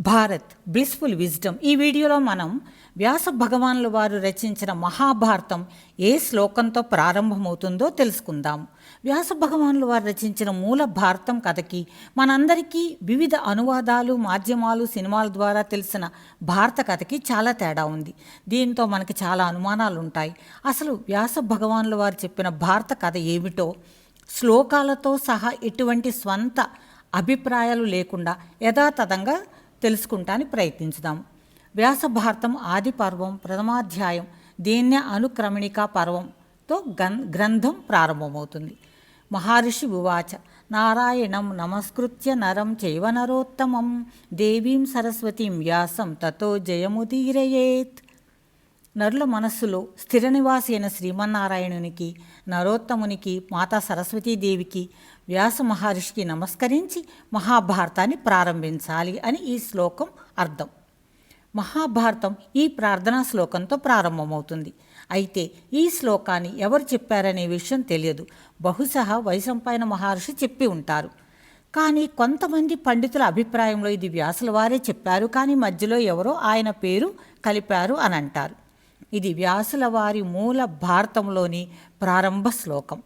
Bharat blissful wisdom ఈ వీడియోలో మనం వ్యాస భగవానుల వారు రచించిన మహాభారతం ఏ శ్లోకంతో ప్రారంభమవుతుందో తెలుసుకుందాం. వ్యాస భగవానుల వారు రచించిన మూల భారతం కథకి మనందరికీ వివిధ అనువాదాలు మాధ్యమాలు సినిమాల ద్వారా తెలిసిన భారత కథకి చాలా తేడా ఉంది. దీంతో మనకి చాలా అనుమానాలు ఉంటాయి అసలు వ్యాస భగవానుల వారు చెప్పిన భారత కథ ఏమిటో శ్లోకాలతో సహా ఎటువంటి స్వంత అభిప్రాయాలు లేకుండా యథాతథంగా తెలుసుకుంటానికి ప్రయత్నించుదాం. వ్యాసభారతం ఆది పర్వం ప్రథమాధ్యాయం దేన్య అనుక్రమణిక పర్వంతో గన్ గ్రంథం ప్రారంభమవుతుంది. మహర్షి ఉవాచ నారాయణం నమస్కృత్య నరం చైవ నరోత్తమం దేవీం సరస్వతీం వ్యాసం తతో జయముదీరయేత్ నరుల మనస్సులో స్థిర నివాసి అయిన శ్రీమన్నారాయణునికి నరోత్తమునికి మాతా సరస్వతీదేవికి వ్యాస మహర్షికి నమస్కరించి మహాభారతాన్ని ప్రారంభించాలి అని ఈ శ్లోకం అర్థం. మహాభారతం ఈ ప్రార్థనా శ్లోకంతో ప్రారంభమవుతుంది. అయితే ఈ శ్లోకాన్ని ఎవరు చెప్పారనే విషయం తెలియదు. బహుశా వైశంపాయన మహర్షి చెప్పి ఉంటారు. కానీ కొంతమంది పండితుల అభిప్రాయంలో ఇది వ్యాసుల వారే చెప్పారు. కానీ మధ్యలో ఎవరో ఆయన పేరు కలిపారు అని అంటారు. ఇది వ్యాసుల వారి మూల భారతంలోని ప్రారంభ శ్లోకం.